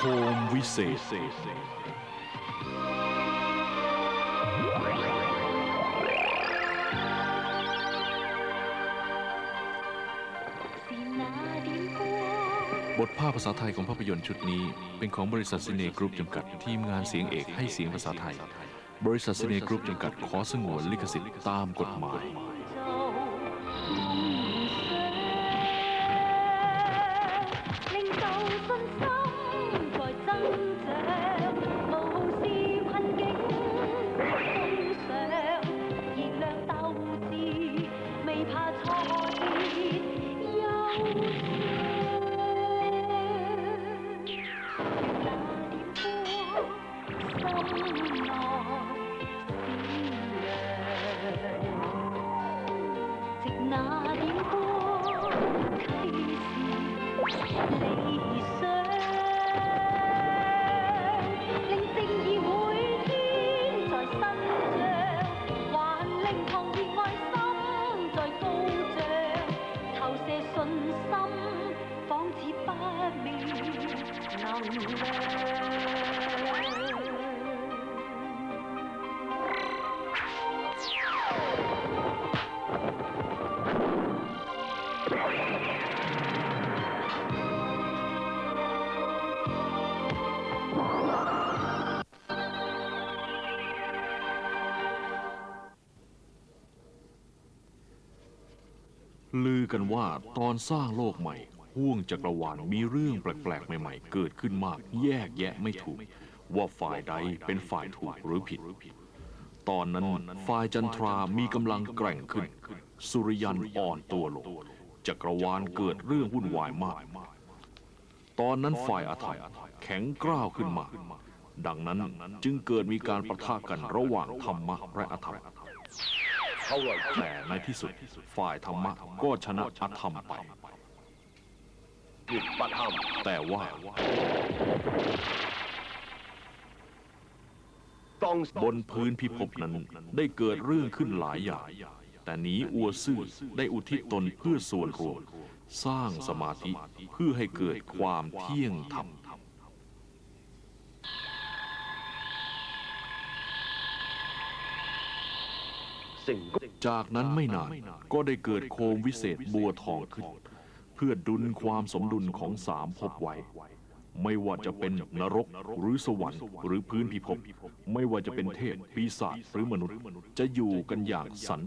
โคมวิเศษ บทภาพภาษาไทยของภาพยนตร์ชุดนี้ เป็นของบริษัทซีเนกรุ๊ปจำกัดทีมงานเสียงเอกให้เสียงภาษาไทย บริษัทซีเนกรุ๊ปจำกัดขอสงวนลิขสิทธิ์ตามกฎหมาย 我那点光心内闪亮那点理想 ลือกันว่าตอนสร้างโลกใหม่ ห่วงจักรวาลมีเรื่องแปลกๆ ใหม่ๆ เกิดขึ้นมาก แยกแยะไม่ถูก ว่าฝ่ายใดเป็นฝ่ายถูกหรือผิด ตอนนั้นฝ่ายจันทรามีกำลังแกร่งขึ้น สุริยันอ่อนตัวลงจักรวาลเกิดเรื่องวุ่นวายมาก ตอนนั้นฝ่ายอาถรรพ์แข็งกร้าวขึ้นมา ดังนั้นจึงเกิดมีการประทะกันระหว่างธรรมะและอธรรมแต่ในที่สุดฝ่ายธรรมะก็ชนะอธรรมไป แต่ว่าบนพื้นพิภพนั้นได้เกิดเรื่องขึ้นหลายอย่าง แต่หนีอัวซื่อได้อุทิศตนเพื่อส่วนรวม สร้างสมาธิเพื่อให้เกิดความเที่ยงธรรมจากนั้นไม่นานก็ได้เกิดโคมวิเศษบัวทองขึ้น เพื่อดุลความสมดุลของสามภพไว้ ไม่ว่าจะเป็นนรกหรือสวรรค์ หรือพื้นพิภพ ไม่ว่าจะเป็นเทพปีศาจหรือมนุษย์ จะอยู่กันอย่างสัน